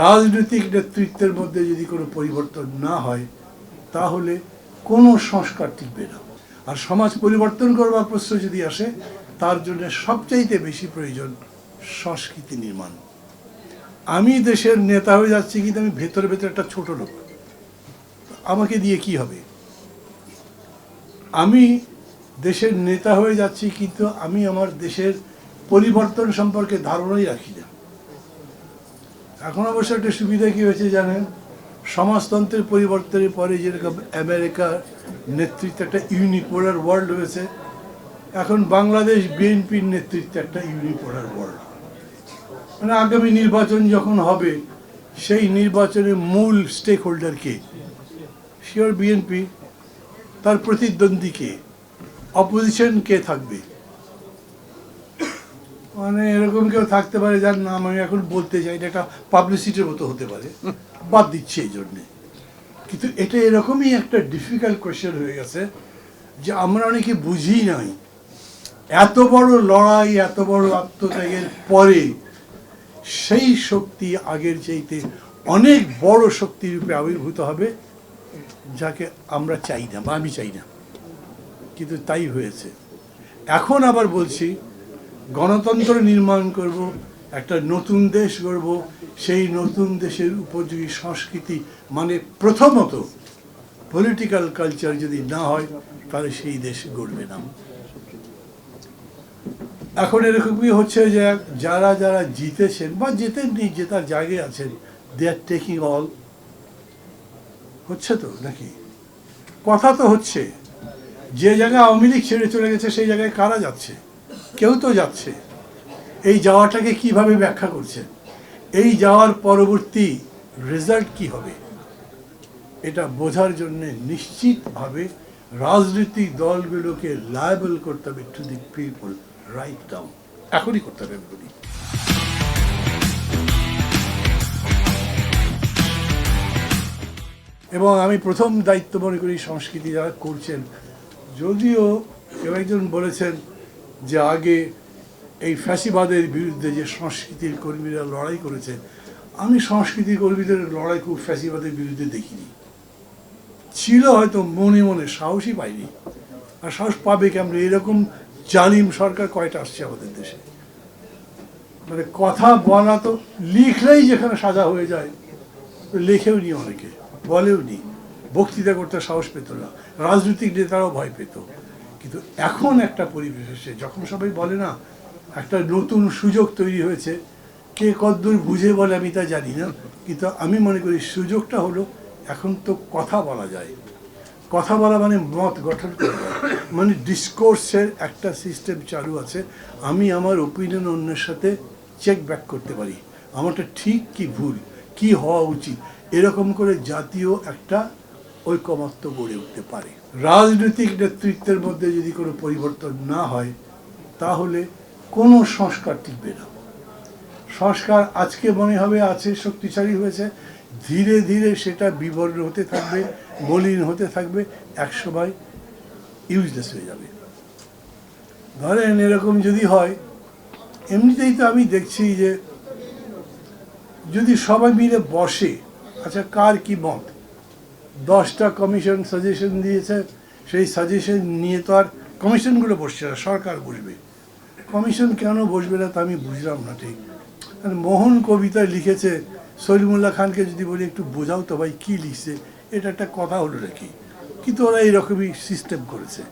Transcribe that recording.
রাজনৈতিক নেতৃত্বের মধ্যে যদি কোনো পরিবর্তন না হয়, তাহলে কোনো সংস্কার টিকবে না। আর সমাজ পরিবর্তন করবার প্রশ্ন যদি আসে, তার জন্য সবচাইতে বেশি প্রয়োজন সংস্কৃতি নির্মাণ। আমি দেশের নেতা হয়ে যাচ্ছি কিন্তু আমি ভেতরে ভেতরে একটা ছোট লোক। আমাকে দিয়ে কি হবে? আমি দেশের নেতা হয়ে যাচ্ছি কিন্তু আমি আমার দেশের পরিবর্তন সম্পর্কে ধারণাই রাখি না। এখন অবশ্য একটা সুবিধা কি হয়েছে জানেন? সমাজতন্ত্রের পরিবর্তনের পরে যেরকম আমেরিকার নেতৃত্বে একটা ইউনিপোলার ওয়ার্ল্ড হয়েছে, এখন বাংলাদেশ বিএনপির নেতৃত্বে একটা ইউনিপোলার ওয়ার্ল্ড মানে আগামী নির্বাচন যখন হবে, সেই নির্বাচনের মূল স্টেক হোল্ডার কে? শিওর বিএনপি, তার প্রতিদ্বন্দ্বী কে? অপোজিশন কে থাকবে? মানে এরকম কেউ থাকতে পারে যার নাম আমি এখন বলতে চাই, এটা একটা পাবলিসিটির মতো হতে পারে। বাদ দিচ্ছে এই জন্যে। কিন্তু এটা এরকমই একটা ডিফিকাল্ট কোয়েশ্চেন হয়ে গেছে যে আমরা অনেকে বুঝি নাই এত বড় লড়াই, এত বড় আত্মত্যাগের পরে সেই শক্তি আগের চাইতে অনেক বড় শক্তি রূপে আবির্ভূত হবে, যাকে আমরা চাই না বা আমি চাই না। কিন্তু তাই হয়েছে। এখন আবার বলছি গণতন্ত্র নির্মাণ করব, একটা নতুন দেশ গড়ব, সেই নতুন দেশের উপযোগী সংস্কৃতি মানে প্রথমত পলিটিক্যাল কালচার যদি না হয়, তাহলে সেই দেশ গড়বে না। এখন এরকমই হচ্ছে যে যারা যারা জিতেছেন বা জেতেননি জেতার জায়গায় আছেন দে আর টেকিং অল হচ্ছে তো নাকি? কথা তো হচ্ছে। যে জায়গায় আওয়ামী লীগ ছেড়ে চলে গেছে, সেই জায়গায় কারা যাচ্ছে? কেউ তো যাচ্ছে। এই যাওয়াটাকে কীভাবে ব্যাখ্যা করছেন? এই যাওয়ার পরবর্তী রেজাল্ট কি হবে? এটা বোঝার জন্যে নিশ্চিতভাবে রাজনৈতিক দলগুলোকে লায়াবল করতে হবে to the people right down এখনই করতে হবে বলি এবং আমি প্রথম দায়িত্ব মনে করি সংস্কৃতি যারা করছেন, যদিও কেউ একজন বলেছেন যে আগে এই ফ্যাসিবাদের বিরুদ্ধে যে সংস্কৃতির কর্মীরা লড়াই করেছে, আমি সংস্কৃতি কর্মীদের লড়াই খুব ফ্যাসিবাদের বিরুদ্ধে দেখিনি। ছিল হয়তো মনে মনে সাহসই পাইনি। আর সাহস পাবে কেমন? এরকম জালিম সরকার কয়টা আসছে আমাদের দেশে? মানে কথা বলা তো লিখলেই যেখানে সাজা হয়ে যায়, লেখেও নি অনেকে, বলেও নি। বক্তৃতা করতে সাহস পেত না, রাজনৈতিক নেতারাও ভয় পেত। কিন্তু এখন একটা পরিবেশ এসে যখন সবাই বলে না, একটা নতুন সুযোগ তৈরি হয়েছে, কে কদ্দূর বুঝে বলে আমি তা জানি না, কিন্তু আমি মনে করি সুযোগটা হলো এখন তো কথা বলা যায়। কথা বলা মানে মত গঠন করা মানে ডিসকোর্সের একটা সিস্টেম চালু আছে। আমি আমার ওপিনিয়ন অন্যের সাথে চেক ব্যাক করতে পারি। আমারটা ঠিক কি ভুল? কি হওয়া উচিত? এরকম করে জাতীয় একটা ঐকমত্য গড়ে উঠতে পারে। রাজনৈতিক নেতৃত্বের মধ্যে যদি কোনো পরিবর্তন না হয়, তাহলে কোনো সংস্কার টিকবে না। সংস্কার আজকে মনে হবে আছে, শক্তিশালী হয়েছে, ধীরে ধীরে সেটা বিবর্ণ হতে থাকবে, মলিন হতে থাকবে, একসময় ইউজলেস হয়ে যাবে। ধরেন এরকম যদি হয়, এমনিতেই তো আমি দেখছি যে যদি সবাই মিলে বসে আচ্ছা কার কি মত? দশটা কমিশন সাজেশন দিয়েছে, সেই সাজেশন নিয়ে তো আর কমিশনগুলো বসছে না, সরকার বসবে। কমিশন কেন বসবে না তা আমি বুঝলাম না ঠিক। আর মোহন কবিতা লিখেছে, সলিমুল্লাহ খানকে যদি বলি একটু বোঝাও তো ভাই কী লিখছে, এটা একটা কথা হলো নাকি? কিন্তু ওরা এইরকমই সিস্টেম করেছে।